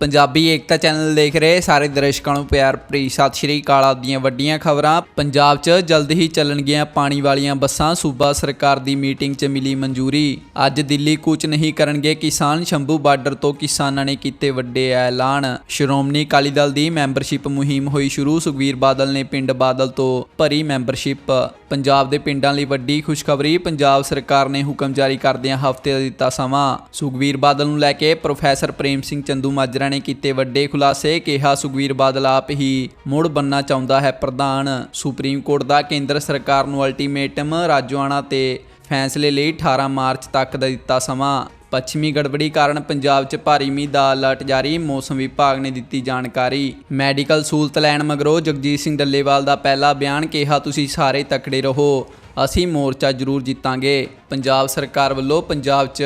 ਪੰਜਾਬੀ ਏਕਤਾ channel ਦੇਖ ਰਹੇ ਸਾਰੇ ਦਰਸ਼ਕਾਂ ਨੂੰ ਪਿਆਰ ਭਰੀ ਸਤਿ ਸ਼੍ਰੀ ਅਕਾਲ ਆਪ ਵੱਡੀਆਂ ਖਬਰਾਂ। ਪੰਜਾਬ 'ਚ ਜਲਦ ਹੀ ਚੱਲਣਗੀਆਂ ਪਾਣੀ ਵਾਲੀਆਂ ਬੱਸਾਂ, ਸੂਬਾ ਸਰਕਾਰ ਦੀ ਮੀਟਿੰਗ 'ਚ ਮਿਲੀ ਮਨਜ਼ੂਰੀ। ਅੱਜ ਦਿੱਲੀ ਕੂਚ ਨਹੀਂ ਕਰਨਗੇ ਕਿਸਾਨ, ਸ਼ੰਭੂ ਬਾਰਡਰ ਤੋਂ ਕਿਸਾਨਾਂ ਨੇ ਕੀਤੇ ਵੱਡੇ ਐਲਾਨ। ਸ਼੍ਰੋਮਣੀ ਅਕਾਲੀ ਦਲ ਦੀ ਮੈਂਬਰਸ਼ਿਪ ਮੁਹਿੰਮ ਹੋਈ ਸ਼ੁਰੂ, ਸੁਖਵੀਰ ਬਾਦਲ ਨੇ ਪਿੰਡ ਬਾਦਲ ਤੋਂ ਭਰੀ ਮੈਂਬਰਸ਼ਿਪ। ਪੰਜਾਬ ਦੇ ਪਿੰਡਾਂ ਲਈ ਵੱਡੀ ਖੁਸ਼ਖਬਰੀ, ਪੰਜਾਬ ਸਰਕਾਰ ਨੇ ਹੁਕਮ ਜਾਰੀ ਕਰਦਿਆਂ ਹਫ਼ਤੇ ਦਾ ਦਿੱਤਾ ਸਮਾਂ। ਸੁਖਵੀਰ ਬਾਦਲ ਨੂੰ ਲੈ ਕੇ ਪ੍ਰੋਫੈਸਰ ਪ੍ਰੇਮ ਸਿੰਘ ਚੰਦੂ ਮਾਜਰਾ ਨੇ ਕੀਤੇ ਵੱਡੇ ਖੁਲਾਸੇ ਕਿਹਾ ਸੁਖਵੀਰ ਬਾਦਲ ਆਪ ਹੀ ਮੁੜ ਬੰਨਾ ਚਾਹੁੰਦਾ ਹੈ ਪ੍ਰਧਾਨ। ਸੁਪਰੀਮ ਕੋਰਟ ਦਾ ਕੇਂਦਰ ਸਰਕਾਰ ਨੂੰ ਅਲਟੀਮੇਟਮ ਰਾਜਵਾਨਾ ਤੇ ਫੈਸਲੇ ਲਈ 18 ਮਾਰਚ ਤੱਕ ਦਾ ਦਿੱਤਾ ਸਮਾਂ। ਪੱਛਮੀ ਗੜਬੜੀ ਕਾਰਨ ਪੰਜਾਬ 'ਚ ਭਾਰੀ ਮੀਂਹ ਦਾ ਅਲਰਟ ਜਾਰੀ, ਮੌਸਮ ਵਿਭਾਗ ਨੇ ਦਿੱਤੀ ਜਾਣਕਾਰੀ। ਮੈਡੀਕਲ ਸਹੂਲਤ ਲੈਣ ਮਗਰੋਂ ਜਗਜੀਤ ਸਿੰਘ ਡੱਲੇਵਾਲ ਦਾ ਪਹਿਲਾ ਬਿਆਨ, ਕਿਹਾ, ਤੁਸੀਂ ਸਾਰੇ ਤਕੜੇ ਰਹੋ। ਅਸੀਂ ਮੋਰਚਾ ਜ਼ਰੂਰ ਜਿੱਤਾਂਗੇ। ਪੰਜਾਬ ਸਰਕਾਰ ਵੱਲੋਂ ਪੰਜਾਬ 'ਚ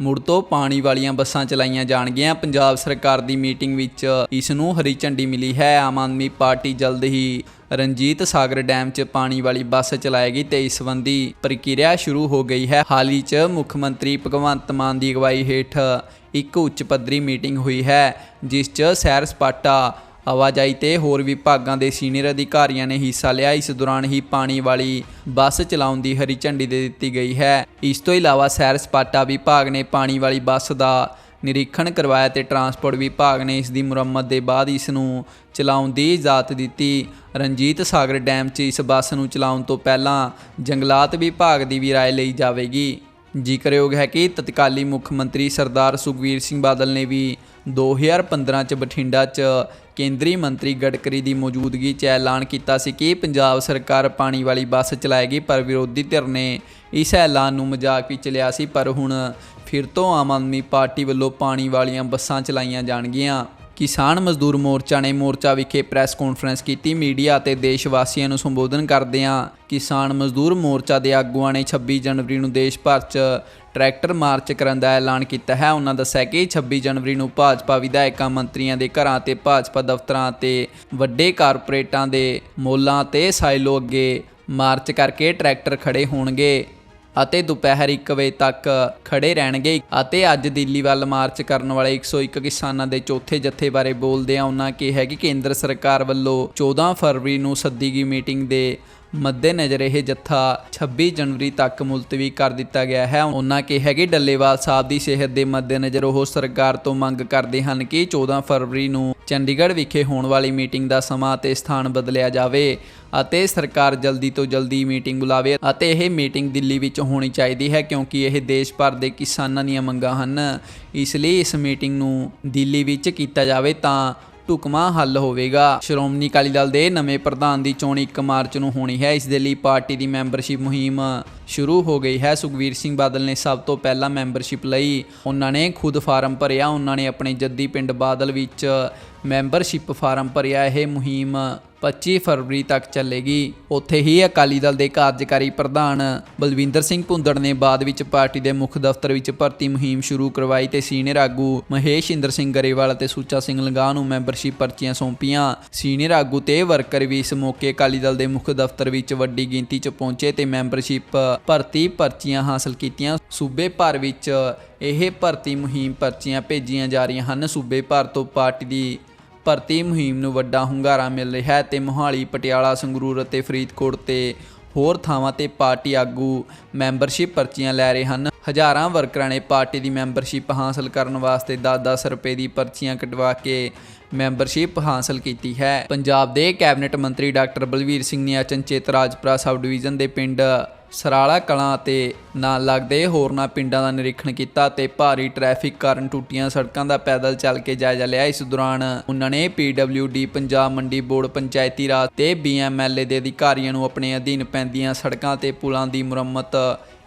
ਮੁੜ ਤੋਂ ਪਾਣੀ ਵਾਲੀਆਂ ਬੱਸਾਂ ਚਲਾਈਆਂ ਜਾਣਗੀਆਂ। ਪੰਜਾਬ ਸਰਕਾਰ ਦੀ ਮੀਟਿੰਗ ਵਿੱਚ ਇਸ ਨੂੰ ਹਰੀ ਝੰਡੀ ਮਿਲੀ ਹੈ। ਆਮ ਆਦਮੀ ਪਾਰਟੀ ਜਲਦ ਹੀ ਰਣਜੀਤ ਸਾਗਰ ਡੈਮ 'ਚ ਪਾਣੀ ਵਾਲੀ ਬੱਸ ਚਲਾਏਗੀ ਤੇ ਇਸ ਸੰਬੰਧੀ ਪ੍ਰਕਿਰਿਆ ਸ਼ੁਰੂ ਹੋ ਗਈ ਹੈ। ਹਾਲ ਹੀ 'ਚ ਮੁੱਖ ਮੰਤਰੀ ਭਗਵੰਤ ਮਾਨ ਦੀ ਅਗਵਾਈ ਹੇਠ ਇੱਕ ਉੱਚ ਪੱਧਰੀ ਮੀਟਿੰਗ ਹੋਈ ਹੈ, ਜਿਸ 'ਚ ਸੈਰ ਸਪਾਟਾ ਆਵਾਜਾਈ ਤੇ ਹੋਰ ਵਿਭਾਗਾਂ ਦੇ ਸੀਨੀਅਰ ਅਧਿਕਾਰੀਆਂ ਨੇ ਹਿੱਸਾ ਲਿਆ। ਇਸ ਦੌਰਾਨ ਹੀ ਪਾਣੀ ਵਾਲੀ ਬੱਸ ਚਲਾਉਣ ਦੀ ਹਰੀ ਝੰਡੀ ਦੇ ਦਿੱਤੀ ਗਈ ਹੈ। ਇਸ ਤੋਂ ਇਲਾਵਾ ਸੈਰ ਸਪਾਟਾ ਵਿਭਾਗ ਨੇ ਪਾਣੀ ਵਾਲੀ ਬੱਸ ਦਾ ਨਿਰੀਖਣ ਕਰਵਾਇਆ ਤੇ ਟਰਾਂਸਪੋਰਟ ਵਿਭਾਗ ਨੇ ਇਸ ਦੀ ਮੁਰੰਮਤ ਦੇ ਬਾਅਦ ਇਸ ਨੂੰ ਚਲਾਉਣ ਦੀ ਇਜਾਜ਼ਤ ਦਿੱਤੀ। ਰਣਜੀਤ ਸਾਗਰ ਡੈਮ 'ਚ ਇਸ ਬੱਸ ਨੂੰ ਚਲਾਉਣ ਤੋਂ ਪਹਿਲਾਂ ਜੰਗਲਾਤ ਵਿਭਾਗ ਦੀ ਵੀ ਰਾਏ ਲਈ ਜਾਵੇਗੀ। ਜ਼ਿਕਰਯੋਗ ਹੈ ਕਿ ਤਤਕਾਲੀ ਮੁੱਖ ਮੰਤਰੀ ਸਰਦਾਰ ਸੁਖਵੀਰ ਸਿੰਘ ਬਾਦਲ ਨੇ ਵੀ 2015 ਚ ਬਠਿੰਡਾ ਚ ਕੇਂਦਰੀ ਮੰਤਰੀ ਗਡਕਰੀ ਦੀ ਮੌਜੂਦਗੀ 'ਚ ਐਲਾਨ ਕੀਤਾ ਸੀ ਕਿ ਪੰਜਾਬ ਸਰਕਾਰ ਪਾਣੀ ਵਾਲੀ ਬੱਸ ਚਲਾਏਗੀ, ਪਰ ਵਿਰੋਧੀ ਧਿਰ ਨੇ ਇਸ ਐਲਾਨ ਨੂੰ ਮਜ਼ਾਕ ਵਿੱਚ ਲਿਆ ਸੀ, ਪਰ ਹੁਣ ਫਿਰ ਤੋਂ ਆਮ ਆਦਮੀ ਪਾਰਟੀ ਵੱਲੋਂ ਪਾਣੀ ਵਾਲੀਆਂ ਬੱਸਾਂ ਚਲਾਈਆਂ ਜਾਣਗੀਆਂ। ਕਿਸਾਨ ਮਜ਼ਦੂਰ ਮੋਰਚਾ ਨੇ ਮੋਰਚਾ ਵਿਖੇ ਪ੍ਰੈਸ ਕਾਨਫਰੰਸ ਕੀਤੀ। ਮੀਡੀਆ ਅਤੇ ਦੇਸ਼ ਵਾਸੀਆਂ ਨੂੰ ਸੰਬੋਧਨ ਕਰਦਿਆਂ ਕਿਸਾਨ ਮਜ਼ਦੂਰ ਮੋਰਚਾ ਦੇ ਆਗੂਆਂ ਨੇ 26 ਜਨਵਰੀ ਨੂੰ ਦੇਸ਼ ਭਰ 'ਚ ਟਰੈਕਟਰ ਮਾਰਚ ਕਰਨ ਦਾ ਐਲਾਨ ਕੀਤਾ ਹੈ। ਉਹਨਾਂ ਦੱਸਿਆ ਕਿ 26 ਜਨਵਰੀ ਨੂੰ ਭਾਜਪਾ ਵਿਧਾਇਕਾਂ ਮੰਤਰੀਆਂ ਦੇ ਘਰਾਂ ਤੇ ਭਾਜਪਾ ਦਫ਼ਤਰਾਂ ਤੇ ਵੱਡੇ ਕਾਰਪੋਰੇਟਾਂ ਦੇ ਮੋਲਾਂ ਤੇ ਸਾਈਲੋ ਅੱਗੇ ਮਾਰਚ ਕਰਕੇ ਟਰੈਕਟਰ ਖੜੇ ਹੋਣਗੇ ਅਤੇ ਦੁਪਹਿਰ 1 ਵਜੇ ਤੱਕ ਖੜੇ ਰਹਿਣਗੇ ਅਤੇ ਅੱਜ ਦਿੱਲੀ ਵੱਲ ਮਾਰਚ ਕਰਨ ਵਾਲੇ 101 ਕਿਸਾਨਾਂ ਦੇ ਚੌਥੇ ਜੱਥੇ ਬਾਰੇ ਬੋਲਦਿਆਂ ਉਹਨਾਂ ਕਿਹਾ ਕਿ ਕੇਂਦਰ ਸਰਕਾਰ ਵੱਲੋਂ 14 ਫਰਵਰੀ ਨੂੰ ਸੱਦੀ ਗਈ ਮੀਟਿੰਗ ਦੇ ਮੱਦੇਨਜ਼ਰ ਇਹ ਜੱਥਾ 26 ਜਨਵਰੀ ਤੱਕ ਮੁਲਤਵੀ ਕਰ ਦਿੱਤਾ ਗਿਆ ਹੈ। ਉਹਨਾਂ ਕਿਹਾ ਕਿ ਡੱਲੇਵਾਲ ਸਾਹਿਬ ਦੀ ਸਿਹਤ ਦੇ ਮੱਦੇਨਜ਼ਰ ਉਹ ਸਰਕਾਰ ਤੋਂ ਮੰਗ ਕਰਦੇ ਹਨ ਕਿ 14 ਫਰਵਰੀ ਨੂੰ ਚੰਡੀਗੜ੍ਹ ਵਿਖੇ ਹੋਣ ਵਾਲੀ ਮੀਟਿੰਗ ਦਾ ਸਮਾਂ ਤੇ ਸਥਾਨ ਬਦਲਿਆ ਜਾਵੇ ਅਤੇ ਸਰਕਾਰ ਜਲਦੀ ਤੋਂ ਜਲਦੀ ਮੀਟਿੰਗ ਬੁਲਾਵੇ ਅਤੇ ਇਹ ਮੀਟਿੰਗ ਦਿੱਲੀ ਵਿੱਚ ਹੋਣੀ ਚਾਹੀਦੀ ਹੈ ਕਿਉਂਕਿ ਇਹ ਦੇਸ਼ ਭਰ ਦੇ ਕਿਸਾਨਾਂ ਦੀਆਂ ਮੰਗਾਂ ਹਨ। ਇਸ ਲਈ ਇਸ ਮੀਟਿੰਗ ਨੂੰ ਦਿੱਲੀ ਵਿੱਚ ਕੀਤਾ ਜਾਵੇ ਤਾਂ ਢੁਕਮਾ ਹੱਲ ਹੋਵੇਗਾ। ਸ਼੍ਰੋਮਣੀ ਅਕਾਲੀ ਦਲ ਦੇ ਨਵੇਂ ਪ੍ਰਧਾਨ ਦੀ ਚੋਣ 1 ਮਾਰਚ ਨੂੰ ਹੋਣੀ ਹੈ। ਇਸ ਦੇ ਲਈ ਪਾਰਟੀ ਦੀ ਮੈਂਬਰਸ਼ਿਪ ਮੁਹਿੰਮ ਸ਼ੁਰੂ ਹੋ ਗਈ ਹੈ। ਸੁਖਵੀਰ ਸਿੰਘ ਬਾਦਲ ਨੇ ਸਭ ਤੋਂ ਪਹਿਲਾਂ ਮੈਂਬਰਸ਼ਿਪ ਲਈ ਉਹਨਾਂ ਨੇ ਖੁਦ ਫਾਰਮ ਭਰਿਆ। ਉਹਨਾਂ ਨੇ ਆਪਣੇ ਜੱਦੀ ਪਿੰਡ ਬਾਦਲ ਵਿੱਚ ਮੈਂਬਰਸ਼ਿਪ ਫਾਰਮ ਭਰਿਆ। ਇਹ ਮੁਹਿੰਮ 25 ਫਰਵਰੀ ਤੱਕ ਚੱਲੇਗੀ। ਉੱਥੇ ਹੀ ਅਕਾਲੀ ਦਲ ਦੇ ਕਾਰਜਕਾਰੀ ਪ੍ਰਧਾਨ ਬਲਵਿੰਦਰ ਸਿੰਘ ਭੁੰਦੜ ਨੇ ਬਾਅਦ ਵਿੱਚ ਪਾਰਟੀ ਦੇ ਮੁੱਖ ਦਫ਼ਤਰ ਵਿੱਚ ਭਰਤੀ ਮੁਹਿੰਮ ਸ਼ੁਰੂ ਕਰਵਾਈ ਤੇ ਸੀਨੀਅਰ ਆਗੂ ਮਹੇਸ਼ ਇੰਦਰ ਸਿੰਘ ਗਰੇਵਾਲ ਅਤੇ ਸੁੱਚਾ ਸਿੰਘ ਲੰਗਾਹ ਨੂੰ ਮੈਂਬਰਸ਼ਿਪ ਪਰਚੀਆਂ ਸੌਂਪੀਆਂ। ਸੀਨੀਅਰ ਆਗੂ ਤੇ ਵਰਕਰ ਵੀ ਇਸ ਮੌਕੇ ਅਕਾਲੀ ਦਲ ਦੇ ਮੁੱਖ ਦਫ਼ਤਰ ਵਿੱਚ ਵੱਡੀ ਗਿਣਤੀ 'ਚ ਪਹੁੰਚੇ ਤੇ ਮੈਂਬਰਸ਼ਿਪ ਭਰਤੀ ਪਰਚੀਆਂ ਹਾਸਲ ਕੀਤੀਆਂ। ਸੂਬੇ ਭਰ ਵਿੱਚ ਇਹ ਭਰਤੀ ਮੁਹਿੰਮ ਪਰਚੀਆਂ ਭੇਜੀਆਂ ਜਾ ਰਹੀਆਂ ਹਨ। ਸੂਬੇ ਭਰ ਤੋਂ ਪਾਰਟੀ ਦੀ ਭਰਤੀ ਮੁਹਿੰਮ ਨੂੰ ਵੱਡਾ ਹੁੰਗਾਰਾ ਮਿਲ ਰਿਹਾ ਹੈ ਤੇ ਮੋਹਾਲੀ, ਪਟਿਆਲਾ, ਸੰਗਰੂਰ ਅਤੇ ਫਰੀਦਕੋਟ ਤੇ ਹੋਰ ਥਾਵਾਂ ਤੇ ਪਾਰਟੀ ਆਗੂ ਮੈਂਬਰਸ਼ਿਪ ਪਰਚੀਆਂ ਲੈ ਰਹੇ ਹਨ। ਹਜ਼ਾਰਾਂ ਵਰਕਰਾਂ ਨੇ ਪਾਰਟੀ ਦੀ ਮੈਂਬਰਸ਼ਿਪ ਹਾਸਲ ਕਰਨ ਵਾਸਤੇ 10-10 ਰੁਪਏ ਦੀ ਪਰਚੀਆਂ ਕਟਵਾ ਕੇ ਮੈਂਬਰਸ਼ਿਪ ਹਾਸਲ ਕੀਤੀ ਹੈ। ਪੰਜਾਬ ਦੇ ਕੈਬਨਿਟ ਮੰਤਰੀ ਡਾਕਟਰ ਬਲਵੀਰ ਸਿੰਘ ਨੇ ਅਚਨਚੇਤ ਰਾਜਪੁਰਾ ਸਬ ਡਿਵੀਜ਼ਨ ਦੇ ਪਿੰਡ ਸਰਾਲਾ ਕਲਾਂ ਅਤੇ ਨਾਲ ਲੱਗਦੇ ਹੋਰਨਾਂ ਪਿੰਡਾਂ ਦਾ ਨਿਰੀਖਣ ਕੀਤਾ ਤੇ ਭਾਰੀ ਟ੍ਰੈਫਿਕ ਕਾਰਨ ਟੁੱਟੀਆਂ ਸੜਕਾਂ ਦਾ ਪੈਦਲ ਚੱਲ ਕੇ ਜਾਇਜ਼ਾ ਲਿਆ। ਇਸ ਦੌਰਾਨ ਉਹਨਾਂ ਨੇ ਪੀਡਬਲਯੂਡੀ ਪੰਜਾਬ ਮੰਡੀ ਬੋਰਡ, ਪੰਚਾਇਤੀ ਰਾਜ ਤੇ ਬੀਐਮਐਲਏ ਦੇ ਅਧਿਕਾਰੀਆਂ ਨੂੰ ਆਪਣੇ ਅਧੀਨ ਪੈਂਦੀਆਂ ਸੜਕਾਂ ਤੇ ਪੁਲਾਂ ਦੀ ਮੁਰੰਮਤ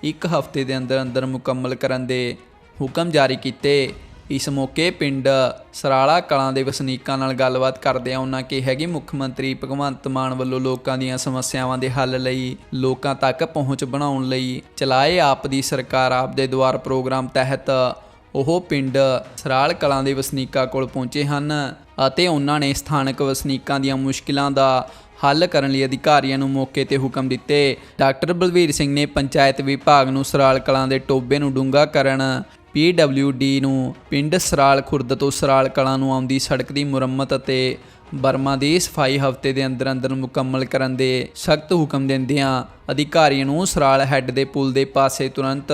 ਇੱਕ ਹਫ਼ਤੇ ਦੇ ਅੰਦਰ ਅੰਦਰ ਮੁਕੰਮਲ ਕਰਨ ਦੇ ਹੁਕਮ ਜਾਰੀ ਕੀਤੇ। ਇਸ ਮੌਕੇ ਪਿੰਡ ਸਰਾਲਾ ਕਲਾਂ ਦੇ ਵਸਨੀਕਾਂ ਨਾਲ ਗੱਲਬਾਤ ਕਰਦਿਆਂ ਉਹਨਾਂ ਕਿਹਾ ਕਿ ਮੁੱਖ ਮੰਤਰੀ ਭਗਵੰਤ ਮਾਨ ਵੱਲੋਂ ਲੋਕਾਂ ਦੀਆਂ ਸਮੱਸਿਆਵਾਂ ਦੇ ਹੱਲ ਲਈ ਲੋਕਾਂ ਤੱਕ ਪਹੁੰਚ ਬਣਾਉਣ ਲਈ ਚਲਾਏ ਆਪ ਦੀ ਸਰਕਾਰ ਆਪ ਦੇ ਦੁਆਰ ਪ੍ਰੋਗਰਾਮ ਤਹਿਤ ਉਹ ਪਿੰਡ ਸਰਾਲ ਕਲਾਂ ਦੇ ਵਸਨੀਕਾਂ ਕੋਲ ਪਹੁੰਚੇ ਹਨ ਅਤੇ ਉਹਨਾਂ ਨੇ ਸਥਾਨਕ ਵਸਨੀਕਾਂ ਦੀਆਂ ਮੁਸ਼ਕਿਲਾਂ ਦਾ ਹੱਲ ਕਰਨ ਲਈ ਅਧਿਕਾਰੀਆਂ ਨੂੰ ਮੌਕੇ ਤੇ ਹੁਕਮ ਦਿੱਤੇ। ਡਾਕਟਰ ਬਲਵੀਰ ਸਿੰਘ ਨੇ ਪੰਚਾਇਤ ਵਿਭਾਗ ਨੂੰ ਸਰਾਲ ਕਲਾਂ ਦੇ ਟੋਬੇ ਨੂੰ ਡੂੰਘਾ ਕਰਨ PWD ਨੂੰ ਪਿੰਡ ਸਰਾਲ ਖੁਰਦ ਤੋਂ ਸਰਾਲ ਕਲਾਂ ਨੂੰ ਆਉਂਦੀ ਸੜਕ ਦੀ ਮੁਰੰਮਤ ਅਤੇ ਬਰਮਾ ਦੀ ਸਫ਼ਾਈ ਹਫ਼ਤੇ ਦੇ ਅੰਦਰ ਅੰਦਰ ਮੁਕੰਮਲ ਕਰਨ ਦੇ ਸਖਤ ਹੁਕਮ ਦਿੰਦਿਆਂ ਅਧਿਕਾਰੀਆਂ ਨੂੰ ਸਰਾਲ ਹੈੱਡ ਦੇ ਪੁਲ ਦੇ ਪਾਸੇ ਤੁਰੰਤ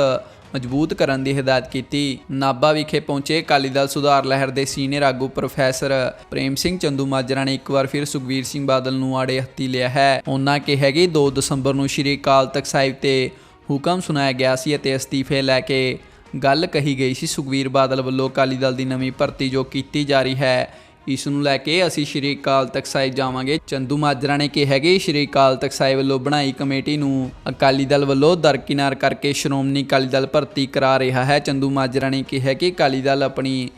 ਮਜ਼ਬੂਤ ਕਰਨ ਦੀ ਹਦਾਇਤ ਕੀਤੀ। ਨਾਭਾ ਵਿਖੇ ਪਹੁੰਚੇ ਅਕਾਲੀ ਦਲ ਸੁਧਾਰ ਲਹਿਰ ਦੇ ਸੀਨੀਅਰ ਆਗੂ ਪ੍ਰੋਫੈਸਰ ਪ੍ਰੇਮ ਸਿੰਘ ਚੰਦੂ ਮਾਜਰਾ ਨੇ ਇੱਕ ਵਾਰ ਫਿਰ ਸੁਖਵੀਰ ਸਿੰਘ ਬਾਦਲ ਨੂੰ ਆੜੇ ਹੱਥੀ ਲਿਆ ਹੈ। ਉਹਨਾਂ ਕਿਹਾ ਕਿ 2 ਦਸੰਬਰ ਨੂੰ ਸ਼੍ਰੀ ਅਕਾਲ ਤਖਤ ਸਾਹਿਬ ਤੇ ਹੁਕਮ ਸੁਣਾਇਆ ਗਿਆ ਸੀ ਅਤੇ ਅਸਤੀਫੇ ਲੈ ਕੇ ਗੱਲ ਕਹੀ ਗਈ ਸੀ ਸੁਖਵੀਰ ਬਾਦਲ ਵੱਲੋਂ ਅਕਾਲੀ ਦਲ ਦੀ ਨਵੀਂ ਭਰਤੀ ਜੋ ਕੀਤੀ ਜਾ ਰਹੀ ਹੈ, ਇਸ ਨੂੰ ਲੈ ਕੇ ਅਸੀਂ ਸ਼੍ਰੀ ਅਕਾਲ ਤਖਤ ਸਾਹਿਬ ਜਾਵਾਂਗੇ। ਚੰਦੂ ਮਾਜਰਾ ਨੇ ਕਿਹਾ ਕਿ ਸ਼੍ਰੀ ਅਕਾਲ ਤਖਤ ਸਾਹਿਬ ਵੱਲੋਂ ਬਣਾਈ ਕਮੇਟੀ ਨੂੰ ਅਕਾਲੀ ਦਲ ਵੱਲੋਂ ਦਰਕਿਨਾਰ ਕਰਕੇ ਸ਼੍ਰੋਮਣੀ ਅਕਾਲੀ ਦਲ ਭਰਤੀ ਕਰਾ ਰਿਹਾ ਹੈ। ਚੰਦੂ ਮਾਜਰਾ ਨੇ ਕਿਹਾ ਕਿ ਅਕਾਲੀ ਦਲ ਆਪਣੀ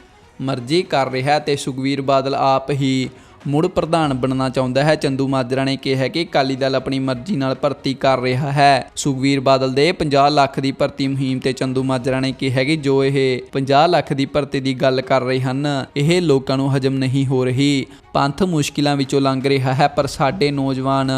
ਮਰਜ਼ੀ ਕਰ ਰਿਹਾ ਤੇ ਸੁਖਵੀਰ ਬਾਦਲ ਆਪ ਹੀ ਮੁੜ ਪ੍ਰਧਾਨ ਬਣਨਾ ਚਾਹੁੰਦਾ ਹੈ। ਚੰਦੂ ਮਾਜਰਾ ਨੇ ਕਿਹਾ ਕਿ ਅਕਾਲੀ ਦਲ ਆਪਣੀ ਮਰਜ਼ੀ ਨਾਲ ਭਰਤੀ ਕਰ ਰਿਹਾ ਹੈ। ਸੁਖਵੀਰ ਬਾਦਲ ਦੇ 50 ਲੱਖ ਦੀ ਭਰਤੀ ਮੁਹਿੰਮ ਤੇ ਚੰਦੂ ਮਾਜਰਾ ਨੇ ਕਿਹਾ ਕਿ ਜੋ ਇਹ 50 ਲੱਖ ਦੀ ਭਰਤੀ ਦੀ ਗੱਲ ਕਰ ਰਹੇ ਹਨ, ਇਹ ਲੋਕਾਂ ਨੂੰ ਹਜਮ ਨਹੀਂ ਹੋ ਰਹੀ। ਪੰਥ ਮੁਸ਼ਕਿਲਾਂ ਵਿੱਚੋਂ ਲੰਘ ਰਿਹਾ ਹੈ, ਪਰ ਸਾਡੇ ਨੌਜਵਾਨ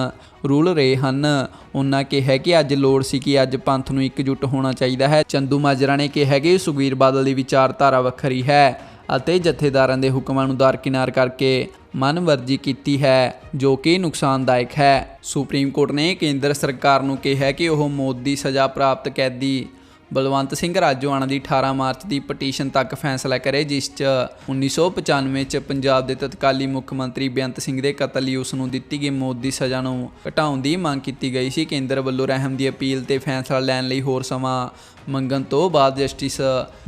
ਰੁਲ ਰਹੇ ਹਨ। ਉਹਨਾਂ ਕਿਹਾ ਕਿ ਅੱਜ ਲੋੜ ਸੀ ਕਿ ਅੱਜ ਪੰਥ ਨੂੰ ਇਕਜੁੱਟ ਹੋਣਾ ਚਾਹੀਦਾ ਹੈ। ਚੰਦੂ ਮਾਜਰਾ ਨੇ ਕਿਹਾ ਕਿ ਸੁਖਵੀਰ ਬਾਦਲ ਦੀ ਵਿਚਾਰਧਾਰਾ ਵੱਖਰੀ ਹੈ। ਅਤੇ ਜਥੇਦਾਰਾਂ ਦੇ ਹੁਕਮਾਂ ਨੂੰ ਦਰਕਿਨਾਰ ਕਰਕੇ ਮਨਵਰਜੀ ਕੀਤੀ ਹੈ, ਜੋ ਕਿ ਨੁਕਸਾਨਦਾਇਕ ਹੈ। ਸੁਪਰੀਮ ਕੋਰਟ ਨੇ ਕੇਂਦਰ ਸਰਕਾਰ ਨੂੰ ਕਿਹਾ ਕਿ ਉਹ ਮੌਤ ਦੀ ਸਜ਼ਾ ਪ੍ਰਾਪਤ ਕੈਦੀ ਬਲਵੰਤ ਸਿੰਘ ਰਾਜੋਆਣਾ ਦੀ 18 ਮਾਰਚ ਦੀ ਪਟੀਸ਼ਨ ਤੱਕ ਫੈਸਲਾ ਕਰੇ, ਜਿਸ 'ਚ 1995 'ਚ ਪੰਜਾਬ ਦੇ ਤਤਕਾਲੀ ਮੁੱਖ ਮੰਤਰੀ ਬੇਅੰਤ ਸਿੰਘ ਦੇ ਕਤਲ ਲਈ ਉਸ ਨੂੰ ਦਿੱਤੀ ਗਈ ਮੌਤ ਦੀ ਸਜ਼ਾ ਨੂੰ ਘਟਾਉਣ ਦੀ ਮੰਗ ਕੀਤੀ ਗਈ ਸੀ। ਕੇਂਦਰ ਵੱਲੋਂ ਰਹਿਮ ਦੀ ਅਪੀਲ ਤੇ ਫੈਸਲਾ ਲੈਣ ਲਈ ਹੋਰ ਸਮਾਂ ਮੰਗਣ ਤੋਂ ਬਾਅਦ justice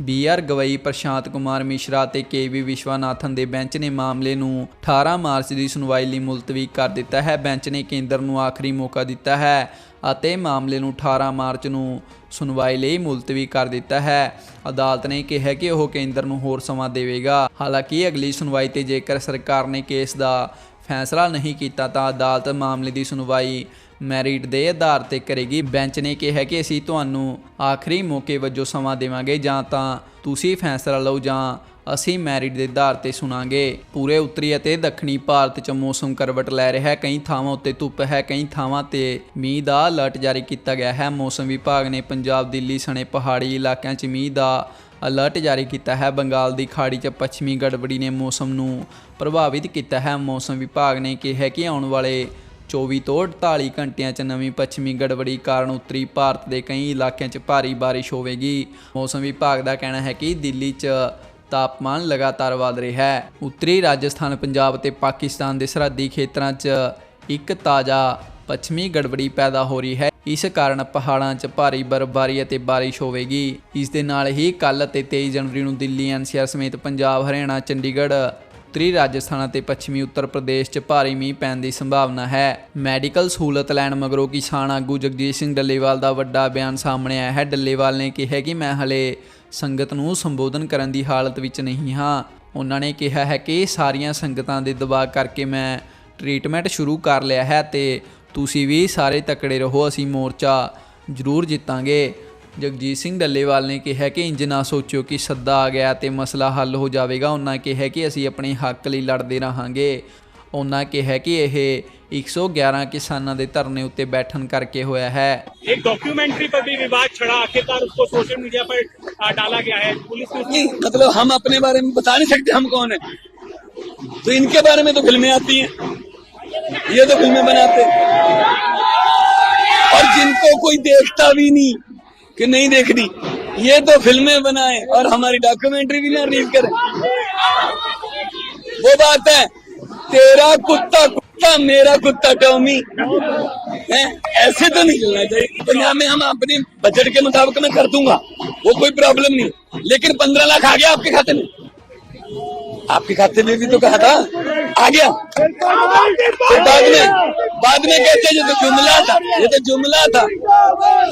B R Gavai, Prashant Kumar Mishra ਤੇ ਕੇ ਵੀ ਵਿਸ਼ਵਨਾਥਨ ਦੇ ਬੈਂਚ ਨੇ ਮਾਮਲੇ ਨੂੰ 18 ਮਾਰਚ ਦੀ ਸੁਣਵਾਈ ਲਈ ਮੁਲਤਵੀ ਕਰ ਦਿੱਤਾ ਹੈ। ਬੈਂਚ ਨੇ ਕੇਂਦਰ ਨੂੰ ਆਖਰੀ ਮੌਕਾ ਦਿੱਤਾ ਹੈ ਅਤੇ ਮਾਮਲੇ ਨੂੰ 18 ਮਾਰਚ ਨੂੰ ਸੁਣਵਾਈ ਲਈ ਮੁਲਤਵੀ ਕਰ ਦਿੱਤਾ ਹੈ। ਅਦਾਲਤ ਨੇ ਕਿਹਾ ਕਿ ਉਹ ਕੇਂਦਰ ਨੂੰ ਹੋਰ ਸਮਾਂ ਦੇਵੇਗਾ। ਹਾਲਾਂਕਿ ਅਗਲੀ ਸੁਣਵਾਈ ਤੇ ਜੇਕਰ ਸਰਕਾਰ ਨੇ ਕੇਸ ਦਾ ਫੈਸਲਾ ਨਹੀਂ ਕੀਤਾ ਤਾਂ ਅਦਾਲਤ ਮਾਮਲੇ ਦੀ ਸੁਣਵਾਈ ਮੈਰਿਟ ਦੇ ਆਧਾਰ ਤੇ ਕਰੇਗੀ। ਬੈਂਚ ਨੇ ਕਿਹਾ ਕਿ ਅਸੀਂ ਤੁਹਾਨੂੰ ਆਖਰੀ ਮੌਕੇ ਵਜੋਂ ਸਮਾਂ ਦੇਵਾਂਗੇ ਜਾਂ ਤਾਂ ਤੁਸੀਂ ਫੈਸਲਾ ਲਓ ਜਾਂ ਅਸੀਂ ਮੈਰਿਟ ਦੇ ਆਧਾਰ ਤੇ ਸੁਣਾਂਗੇ। ਪੂਰੇ ਉੱਤਰੀ ਅਤੇ ਦੱਖਣੀ ਭਾਰਤ 'ਚ ਮੌਸਮ ਕਰਵਟ ਲੈ ਰਿਹਾ ਹੈ। ਕਈ ਥਾਵਾਂ ਉੱਤੇ ਧੁੱਪ ਹੈ, ਕਈ ਥਾਵਾਂ ਤੇ ਮੀਂਹ ਦਾ ਅਲਰਟ ਜਾਰੀ ਕੀਤਾ ਗਿਆ ਹੈ। ਮੌਸਮ ਵਿਭਾਗ ਨੇ ਪੰਜਾਬ, ਦਿੱਲੀ, ਸਣੇ ਪਹਾੜੀ ਇਲਾਕਿਆਂ 'ਚ ਮੀਂਹ ਦਾ ਅਲਰਟ ਜਾਰੀ ਕੀਤਾ ਹੈ। ਬੰਗਾਲ ਦੀ ਖਾੜੀ 'ਚ ਪੱਛਮੀ ਗੜਬੜੀ ਨੇ ਮੌਸਮ ਨੂੰ ਪ੍ਰਭਾਵਿਤ ਕੀਤਾ ਹੈ। ਮੌਸਮ ਵਿਭਾਗ ਨੇ ਕਿਹਾ ਕਿ ਆਉਣ ਵਾਲੇ 24 ਤੋਂ 48 ਘੰਟਿਆਂ 'ਚ ਨਵੀਂ ਪੱਛਮੀ ਗੜਬੜੀ ਕਾਰਨ ਉੱਤਰੀ ਭਾਰਤ ਦੇ ਕਈ ਇਲਾਕਿਆਂ 'ਚ ਭਾਰੀ ਬਾਰਿਸ਼ ਹੋਵੇਗੀ। ਮੌਸਮ ਵਿਭਾਗ ਦਾ ਕਹਿਣਾ ਹੈ ਕਿ ਦਿੱਲੀ 'ਚ ਤਾਪਮਾਨ ਲਗਾਤਾਰ ਵਧ ਰਿਹਾ ਹੈ। ਉੱਤਰੀ ਰਾਜਸਥਾਨ, ਪੰਜਾਬ ਤੇ ਪਾਕਿਸਤਾਨ ਦੇ ਸਰਹੱਦੀ ਖੇਤਰਾਂ 'ਚ ਇੱਕ ਤਾਜ਼ਾ ਪੱਛਮੀ ਗੜਬੜੀ ਪੈਦਾ ਹੋ ਰਹੀ ਹੈ। ਇਸ ਕਾਰਨ ਪਹਾੜਾਂ 'ਚ ਭਾਰੀ ਬਰਫ਼ਬਾਰੀ ਅਤੇ ਬਾਰਿਸ਼ ਹੋਵੇਗੀ। ਇਸ ਦੇ ਨਾਲ ਹੀ ਕੱਲ ਅਤੇ 23 ਜਨਵਰੀ ਨੂੰ ਦਿੱਲੀ, ਐਨਸੀਆਰ ਸਮੇਤ ਪੰਜਾਬ, ਹਰਿਆਣਾ, ਚੰਡੀਗੜ੍ਹ, ਉੱਤਰੀ ਰਾਜਸਥਾਨ ਅਤੇ ਪੱਛਮੀ ਉੱਤਰ ਪ੍ਰਦੇਸ਼ 'ਚ ਭਾਰੀ ਮੀਂਹ ਪੈਣ ਦੀ ਸੰਭਾਵਨਾ ਹੈ। ਮੈਡੀਕਲ ਸਹੂਲਤ ਲੈਣ ਮਗਰੋਂ ਕਿਸਾਨ ਆਗੂ ਜਗਜੀਤ ਸਿੰਘ ਡੱਲੇਵਾਲ ਦਾ ਵੱਡਾ ਬਿਆਨ ਸਾਹਮਣੇ ਆਇਆ ਹੈ। ਡੱਲੇਵਾਲ ਨੇ ਕਿਹਾ ਕਿ ਮੈਂ ਹਲੇ ਸੰਗਤ ਨੂੰ ਸੰਬੋਧਨ ਕਰਨ ਦੀ ਹਾਲਤ ਵਿੱਚ ਨਹੀਂ ਹਾਂ। ਉਹਨਾਂ ਨੇ ਕਿਹਾ ਹੈ ਕਿ ਸਾਰੀਆਂ ਸੰਗਤਾਂ ਦੇ ਦਬਾਅ ਕਰਕੇ ਮੈਂ ਟ੍ਰੀਟਮੈਂਟ ਸ਼ੁਰੂ ਕਰ ਲਿਆ ਹੈ ਤੇ ਤੁਸੀਂ ਵੀ ਸਾਰੇ ਤਕੜੇ ਰਹੋ ਅਸੀਂ ਮੋਰਚਾ ਜ਼ਰੂਰ ਜਿੱਤਾਂਗੇ ਜਗਜੀਤ ਸਿੰਘ ਡੱਲੇਵਾਲ ਨੇ ਕਿਹਾ ਕਿ ਇੰਜ ਨਾ ਸੋਚਿਓ ਕਿ ਸੱਦਾ ਆ ਗਿਆ ਤੇ ਮਸਲਾ ਹੱਲ ਹੋ ਜਾਵੇਗਾ ਉਹਨਾਂ ਕਿਹਾ ਕਿ ਅਸੀਂ ਆਪਣੇ ਹੱਕ ਲਈ ਲੜਦੇ ਰਹਾਂਗੇ ਉਹਨਾਂ ਕਿਹਾ ਕਿ ਇਹ 111 ਕਿਸਾਨਾਂ ਦੇ ਧਰਨੇ ਉੱਤੇ ਬੈਠਣ ਕਰਕੇ ਹੋਇਆ ਹੈ एक डॉक्यूमेंट्री पर भी विवाद छड़ा आखिरकार उसको सोशल मीडिया पर आ, डाला गया है पुलिस ने नहीं मतलब हम अपने बारे में बता नहीं सकते हम कौन है तो इनके बारे में तो फिल्में आती हैं ये तो फिल्में बनाते हैं। और जिनको कोई देखता भी नहीं कि नहीं देखनी ये तो फ़िल्में बनाए और हमारी डॉक्यूमेंट्री भी ना रिलीज़ करें। वो बात है, तेरा कुत्ता कुत्ता, मेरा कुत्ता टॉमी है? ऐसे तो नहीं चलना चाहिए पंजाब में हम अपने बजट के मुताबिक मैं कर दूँगा। वो कोई प्रॉब्लम नहीं। लेकिन पंद्रह लाख आ गया आपके खाते में। आपके खाते में भी तो कहा था। आ गया। बाद में बाद में कहते ये तो जुमला था, ये तो जुमला था।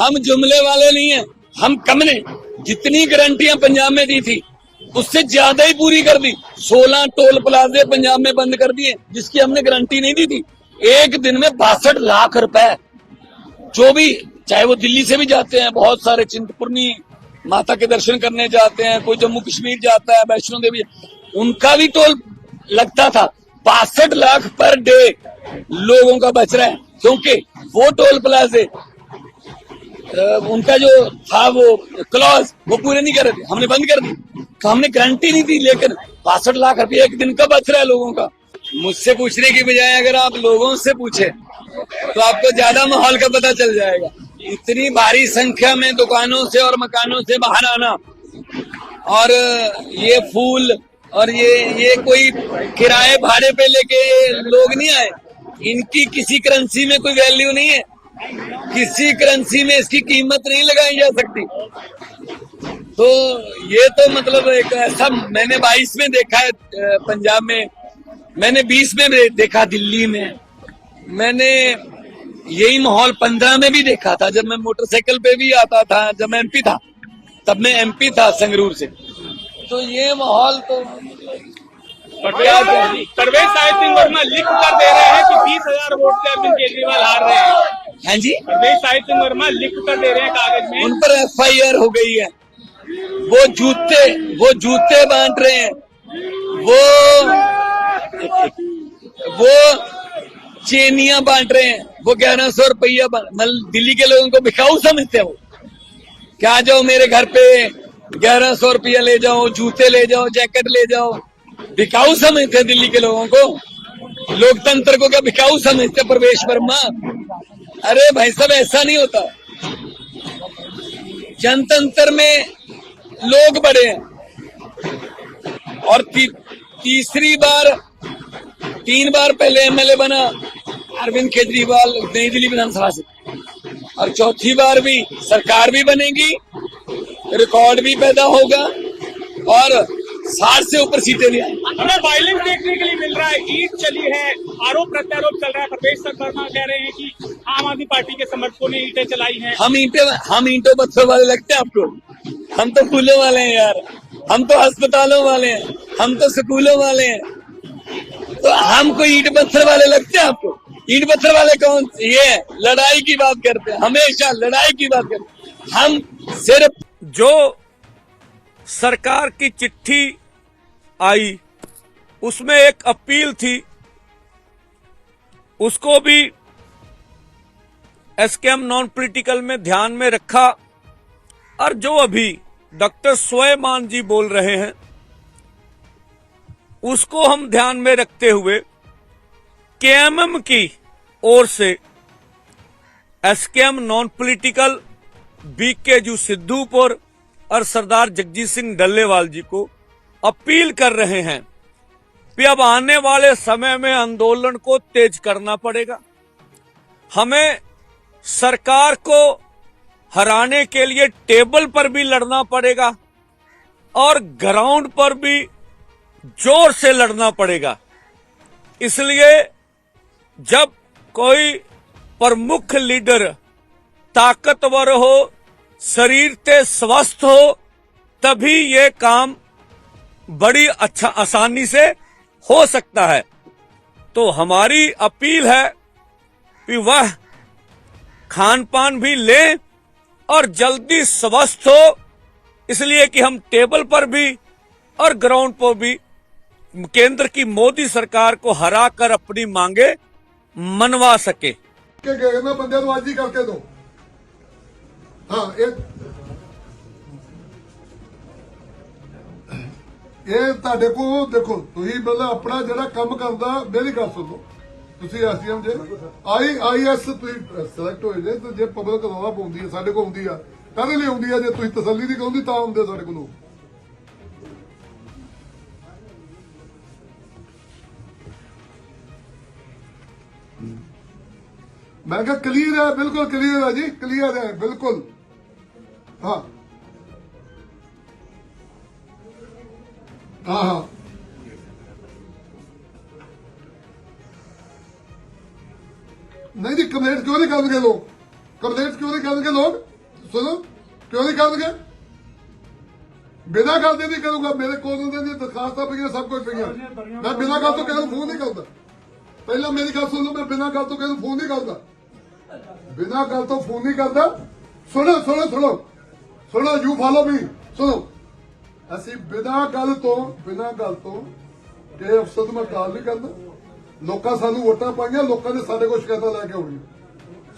हम जुमले वाले नहीं है, हम कम ने। जितनी गारंटियाँ पंजाब में दी थी, उससे ज़्यादा ही पूरी कर दी। 16 टोल प्लाजे पंजाब में बंद कर दिए, जिसकी हमने गारंटी नहीं दी थी। एक दिन में बासठ लाख रुपए। जो भी, चाहे वो दिल्ली से भी जाते हैं, बहुत सारे चिंतपूर्णी माता के दर्शन करने जाते हैं, कोई जम्मू कश्मीर जाता है, वैष्णो देवी, उनका भी टोल लगता था। बासठ लाख पर डे लोगों का बच रहा है, क्योंकि वो टोल प्लाजे उनका जो था वो क्लॉज वो पूरे नहीं कर रहे थे, हमने बंद कर दी तो हमने गारंटी नहीं दी, लेकिन बासठ लाख रुपए एक दिन का बच रहा है लोगों का। मुझसे पूछने की बजाय अगर आप लोगों से पूछे तो आपको ज़्यादा माहौल का पता चल जाएगा। इतनी भारी संख्या में दुकानों से और मकानों से बाहर आना, और ये फूल और ये ये कोई किराए भाड़े पे लेके लोग नहीं आए। इनकी किसी करेंसी में कोई वैल्यू नहीं है। किसी करेंसी में इसकी कीमत नहीं लगाई जा सकती। तो ये तो मतलब एक ऐसा, मैंने 22 में देखा है पंजाब में। मैंने 20 में देखा, दिल्ली में। मैंने यही माहौल 15 में भी देखा था, जब मैं मोटरसाइकिल पे भी आता था, जब मैं एमपी था, तब मैं एमपी था संगरूर से। तो ये माहौल तो? परवेज साहिब सिंह वर्मा लिख कर दे रहे हैं कि बीस हज़ार वोट से अरविंद केजरीवाल हार रहे हैं। हाँ जी। परवेज साहिब सिंह वर्मा लिख कर दे रहे हैं कागज़ में। उन पर एफआईआर हो गई है। वो जूते वो जूते बांट रहे हैं। वो वो चेनिया बांट रहे हैं। वो ग्यारह सौ रुपया मतलब दिल्ली के लोगों को बिकाऊ समझते हैं वो। क्या जाओ मेरे घर पे ग्यारह सौ रुपया ले जाओ जूते ले जाओ जैकेट ले जाओ। बिकाऊ समझते दिल्ली के लोगों को। लोकतंत्र को क्या बिकाऊ समझते प्रवेश वर्मा? अरे भाई साहब ऐसा नहीं होता। जनतंत्र में लोग बड़े हैं। और ती, तीसरी बार तीन बार पहले एमएलए बना अरविंद केजरीवाल नई दिल्ली विधानसभा से। और चौथी बार भी सरकार भी बनेगी रिकॉर्ड भी पैदा होगा और साठ से ऊपर सीटें भी हमें वायलेंस देखने के लिए मिल रहा है ईद चली है आरोप प्रत्यारोप चल रहा है। परवेश वर्मा कह रहे हैं कि आम आदमी पार्टी के समर्थकों ने ईटें चलाई हैं। हम ईंटे हम ईंटों पत्थर वाले लगते हैं आपको। हम तो फूलों वाले हैं यार। हम तो अस्पतालों वाले हैं। हम तो स्कूलों वाले हैं। तो हम कोई ईंट पत्थर वाले लगते हैं आपको? ईट पत्थर वाले कौन? ये लड़ाई की बात करते हैं। हमेशा लड़ाई की बात करते हैं। हम सिर्फ़ जो सरकार की चिट्ठी आई, उसमें एक अपील थी। उसको भी एसकेएम नॉन पॉलिटिकल में ध्यान में रखा। और जो अभी डॉक्टर स्वयमान जी बोल रहे हैं, उसको हम ध्यान में रखते हुए केएमएम की ओर से SKM non political political BKU Sidhupur और सरदार जगजीत सिंह डल्लेवाल जी को अपील कर रहे हैं कि अब आने वाले समय में आंदोलन को तेज करना पड़ेगा। हमें सरकार को हराने के लिए टेबल पर भी लड़ना पड़ेगा और ग्राउंड पर भी ज़ोर से लड़ना पड़ेगा। इसलिए जब कोई प्रमुख लीडर ताकतवर हो शरीर ते स्वस्थ हो, तभी ये काम बड़ी अच्छा आसानी से हो सकता है। तो हमारी अपील है कि वह खान पान भी ले और जल्दी स्वस्थ हो। इसलिए कि हम टेबल पर भी और ग्राउंड पर भी केंद्र की मोदी सरकार को हरा कर अपनी मांगे मनवा सके। के गए ना बंदे करते दो। ਇਹ ਇਹ ਤੁਹਾਡੇ ਕੋਲ, ਦੇਖੋ, ਤੁਸੀਂ ਮਤਲਬ ਆਪਣਾ ਜਿਹੜਾ ਕੰਮ ਕਰਦਾ, ਮੇਰੀ ਗੱਲ ਸੁਣੋ। ਤੁਸੀਂ ਐਸਡੀਐਮ ਜੇ, ਆਈ ਆਈਐਸ ਤੁਸੀਂ ਸਿਲੈਕਟ ਹੋਏ ਜੇ, ਤੇ ਜੇ ਪਬਲਿਕ ਰੌਲਾ ਪਾਉਂਦੀ ਹੈ ਸਾਡੇ ਕੋਲ ਆਉਂਦੀ ਆ, ਕਾਹਦੇ ਲਈ ਆਉਂਦੀ ਆ? ਜੇ ਤੁਸੀਂ ਤਸੱਲੀ ਦੀ ਕਹੋਂਦੀ ਤਾਂ ਆਉਂਦੇ ਸਾਡੇ ਕੋਲ ਮੈਂ ਕਿਹਾ ਕਲੀਅਰ ਹੈ, ਬਿਲਕੁਲ ਕਲੀਅਰ ਹੈ ਜੀ ਕਲੀਅਰ ਹੈ, ਬਿਲਕੁਲ। ਹਾਂ। ਹਾਂ ਹਾਂ। ਨਹੀਂ ਜੀ ਕੰਪਲੇਂਟ ਕਿਉਂ ਨਹੀਂ ਕਰਨਗੇ ਲੋਕ? ਕੰਪਲੇਂਟ ਕਿਉਂ ਨਹੀਂ ਕਰਨਗੇ ਲੋਕ? ਸੁਣੋ ਕਿਉਂ ਨਹੀਂ ਕਰਨਗੇ? ਬਿਨਾਂ ਗੱਲ ਦੇ ਨਹੀਂ ਕਰੂੰਗਾ ਮੇਰੇ ਕੋਲ ਉਹਨਾਂ ਦੀਆਂ ਦਰਖਾਸਤਾਂ ਪਈਆਂ ਸਭ ਕੁਝ ਪਈਆਂ। ਮੈਂ ਬਿਨਾਂ ਗੱਲ ਤੋਂ ਕਿਸੇ ਫੋਨ ਨਹੀਂ ਕਰਦਾ। ਪਹਿਲਾਂ ਮੇਰੀ ਗੱਲ ਸੁਣ ਲਓ ਮੈਂ ਬਿਨਾਂ ਗੱਲ ਤੋਂ ਕਿਸੇ ਫੋਨ ਨਹੀਂ ਕਰਦਾ। ਬਿਨਾਂ ਗੱਲ ਤੋਂ ਫੋਨ ਨਹੀਂ ਕਰਦਾ। ਸੁਣੋ ਸੁਣੋ ਸੁਣੋ। ਸੁਣੋ ਯੂ ਫਾਲੋ ਮੀ ਸੁਣੋ। ਅਸੀਂ ਬਿਨਾਂ ਗੱਲ ਤੋਂ, ਬਿਨਾਂ ਗੱਲ ਤੋਂ ਕਿ ਅਫਸਰ ਮੈਂ ਕਾਲ ਨਹੀਂ ਕਰਦਾ। ਲੋਕਾਂ ਸਾਨੂੰ ਵੋਟਾਂ ਪਾਈਆਂ, ਲੋਕਾਂ ਨੇ ਸਾਡੇ ਕੋਲ ਸ਼ਿਕਾਇਤਾਂ ਲੈ ਕੇ ਆਉਣੀਆਂ।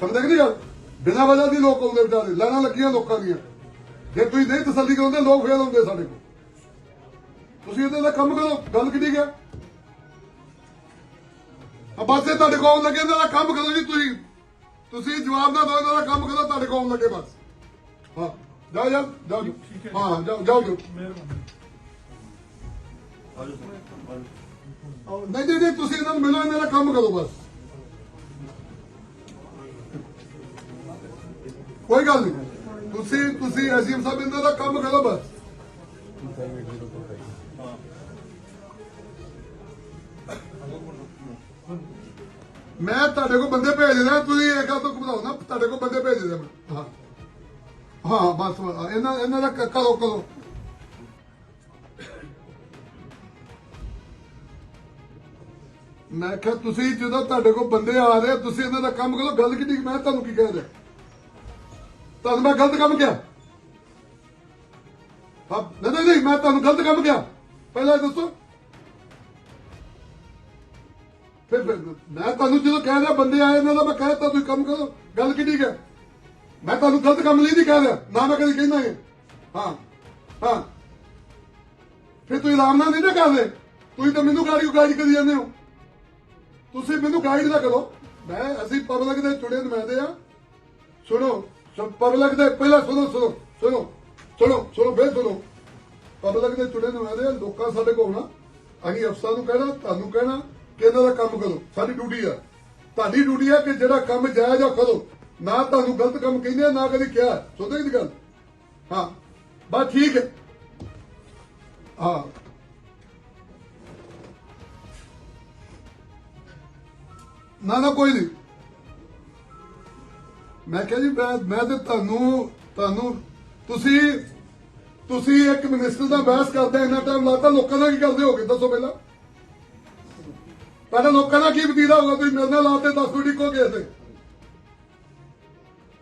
ਸਮਝਦੇ ਕਿ ਨਹੀਂ ਗੱਲ? ਬਿਨਾਂ ਵਜ੍ਹਾ ਦੀ ਲੋਕ ਆਉਂਦੇ ਵਿਚਾਰੇ ਲੈਣਾ ਲੱਗੀਆਂ ਲੋਕਾਂ ਦੀਆਂ। ਜੇ ਤੁਸੀਂ ਨਹੀਂ ਤਸੱਲੀ ਕਰਾਉਂਦੇ, ਲੋਕ ਫੇਰ ਆਉਂਦੇ ਸਾਡੇ ਕੋਲ। ਤੁਸੀਂ ਇਹਦੇ ਦਾ ਕੰਮ ਕਰੋ, ਗੱਲ ਕਿੱਡੀ ਗਿਆ ਬਸ ਇਹ ਤੁਹਾਡੇ ਕੋਲ ਆਉਣ ਲੱਗੇ, ਇਹਨਾਂ ਦਾ ਕੰਮ ਕਰੋ ਜੀ ਤੁਸੀਂ। ਤੁਸੀਂ ਜਵਾਬ ਨਾ ਦਿਓ, ਇਹਨਾਂ ਕੰਮ ਕਰੋ, ਤੁਹਾਡੇ ਕੋਲ ਆਉਣ ਲੱਗੇ ਬਸ। ਹਾਂ। ਜਾਓ ਜਾਓ ਜਾਓ ਜੀ। ਹਾਂ ਜਾਓ ਜਾਓ ਜਾਓ ਨਹੀਂ ਨਹੀਂ ਨਹੀਂ ਤੁਸੀਂ ਇਹਨਾਂ ਨੂੰ ਮਿਲੋ ਇਹਨਾਂ ਕੰਮ ਕਰੋ ਬਸ ਕੋਈ ਗੱਲ ਨਹੀਂ ਤੁਸੀਂ ਤੁਸੀਂ ਐਸਐਮ ਸਾਹਿਬ ਇਹਨਾਂ ਦਾ ਕੰਮ ਕਰੋ ਬਸ ਮੈਂ ਤੁਹਾਡੇ ਕੋਲ ਬੰਦੇ ਭੇਜ ਦੇਣਾ ਤੁਸੀਂ ਇਹ ਗੱਲ ਤੋਂ ਘਬਰਾਓ ਨਾ ਤੁਹਾਡੇ ਕੋਲ ਬੰਦੇ ਭੇਜ ਦੇਣਾ ਮੈਂ ਹਾਂ ਹਾਂ ਬਸ ਬਸ, ਇਹਨਾਂ ਇਹਨਾਂ ਦਾ ਕ- ਕਰੋ ਕਰੋ। ਮੈਂ ਕਿਹਾ ਤੁਸੀਂ ਜਦੋਂ ਤੁਹਾਡੇ ਕੋਲ ਬੰਦੇ ਆ ਰਹੇ ਤੁਸੀਂ ਇਹਨਾਂ ਦਾ ਕੰਮ ਕਰੋ ਗੱਲ ਕਿੱਡੀ ਮੈਂ ਤੁਹਾਨੂੰ ਕੀ ਕਹਿ ਰਿਹਾ? ਤੁਹਾਨੂੰ ਮੈਂ ਗਲਤ ਕੰਮ ਕਿਹਾ? ਹਾਂ ਨਹੀਂ ਨਹੀਂ ਨਹੀਂ, ਮੈਂ ਤੁਹਾਨੂੰ ਗਲਤ ਕੰਮ ਕਿਹਾ। ਪਹਿਲਾਂ ਇਹ ਦੱਸੋ। ਫਿਰ ਫਿਰ ਮੈਂ ਤੁਹਾਨੂੰ ਜਦੋਂ ਕਹਿ ਰਿਹਾ ਬੰਦੇ ਆਏ ਇਹਨਾਂ ਦਾ ਮੈਂ ਕਹਿ ਤਾ ਤੁਸੀਂ ਕੰਮ ਕਰੋ। ਗੱਲ ਕਿੱਡੀ ਹੈ? ਮੈਂ ਤੁਹਾਨੂੰ ਗਲਤ ਕੰਮ ਲਈ ਨਹੀਂ ਕਹਿ ਰਿਹਾ। ਨਾ ਮੈਂ ਕਦੀ ਕਹਿੰਦਾ ਇਹ। ਹਾਂ ਹਾਂ। ਫਿਰ ਤੁਸੀਂ ਆਰਾਮ ਨਾਲ ਨਹੀਂ ਨਾ ਕਰਦੇ। ਤੁਸੀਂ ਤਾਂ ਮੈਨੂੰ ਗਾੜੀ ਗਾਈਡ ਕਰੀ ਜਾਂਦੇ ਹੋ। ਤੁਸੀਂ ਮੈਨੂੰ ਗਾਈਡ ਨਾ ਕਰੋ। ਮੈਂ, ਅਸੀਂ ਪਬਲਿਕ ਦੇ ਚੁਣੇ ਨੁਮਾਇੰਦੇ ਆ ਸੁਣੋ, ਸਭ ਪਬਲਿਕ ਦੇ ਪਹਿਲਾਂ ਸੁਣੋ ਸੁਣੋ ਸੁਣੋ। ਸੁਣੋ ਸੁਣੋ, ਫੇਰ ਸੁਣੋ। ਪਬਲਿਕ ਦੇ ਚੁਣੇ ਨੁਮਾਇੰਦੇ ਆ, ਲੋਕਾਂ ਸਾਡੇ ਕੋਲ ਨਾ। ਅਸੀਂ ਅਫਸਰਾਂ ਨੂੰ ਕਹਿਣਾ, ਤੁਹਾਨੂੰ ਕਹਿਣਾ ਕਿ ਇਹਨਾਂ ਦਾ ਕੰਮ ਕਰੋ। ਸਾਡੀ ਡਿਊਟੀ ਆ। ਤੁਹਾਡੀ ਡਿਊਟੀ ਆ ਕਿ ਜਿਹੜਾ ਕੰਮ ਜਾਇਜ਼ ਆ ਕਰੋ। ਨਾ ਤੁਹਾਨੂੰ ਗਲਤ ਕੰਮ ਕਹਿੰਦੇ ਆ, ਨਾ ਕਦੇ ਕਿਹਾ ਸੋਚਦੇ ਦੀ ਗੱਲ। ਹਾਂ ਬਸ ਠੀਕ ਹੈ। ਹਾਂ। ਨਾ ਨਾ ਕੋਈ ਨਹੀਂ। ਮੈਂ ਕਿਹਾ ਜੀ ਮੈਂ ਮੈਂ ਤੇ ਤੁਹਾਨੂੰ ਤੁਹਾਨੂੰ ਤੁਸੀਂ ਤੁਸੀਂ ਇੱਕ ਮਿਨਿਸਟਰ ਦਾ ਬਹਿਸ ਕਰਦੇ ਇੰਨਾ ਟਾਈਮ ਲਾਤਾ ਲੋਕਾਂ ਦਾ ਕੀ ਕਰਦੇ ਹੋਗੇ? ਦੱਸੋ ਪਹਿਲਾਂ। ਪਹਿਲਾਂ ਲੋਕਾਂ ਦਾ ਕੀ ਵਤੀਰਾ ਹੋਗਾ ਤੁਸੀਂ ਮੇਰੇ ਨਾਲ ਲਾਤੇ 10 ਮਿੰਟ ਇੱਕੋ ਗਏ ਤੇ।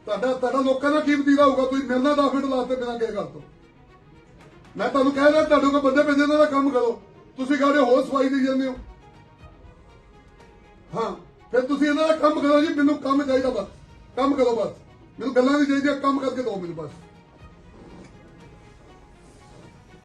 ਤੁਹਾਡਾ ਤੁਹਾਡਾ ਲੋਕਾਂ ਦਾ ਕੀ ਵਤੀਰਾ ਹੋਊਗਾ? ਤੁਸੀਂ ਮੇਰੇ ਨਾਲ 10 ਮਿੰਟ ਲਾਤੇ ਬਿਨਾਂ ਕਿਸੇ ਗੱਲ ਤੋਂ। ਮੈਂ ਤੁਹਾਨੂੰ ਕਹਿ ਰਿਹਾ, ਤੁਹਾਡੇ ਕੋਲ ਬੰਦੇ ਭੇਜੇ ਇਹਨਾਂ ਦਾ ਕੰਮ ਕਰੋ। ਤੁਸੀਂ ਕਹਿੰਦੇ ਹੋਰ ਸਫ਼ਾਈ ਦੇ ਜਾਂਦੇ ਹੋ। ਹਾਂ, ਫਿਰ ਤੁਸੀਂ ਇਹਨਾਂ ਦਾ ਕੰਮ ਕਰੋ ਜੀ, ਮੈਨੂੰ ਕੰਮ ਚਾਹੀਦਾ ਬਸ। ਕੰਮ ਕਰੋ ਬਸ। ਮੈਨੂੰ ਗੱਲਾਂ ਨਹੀਂ ਚਾਹੀਦੀਆਂ, ਕੰਮ ਕਰਕੇ ਦਿਓ ਮੈਨੂੰ ਬਸ।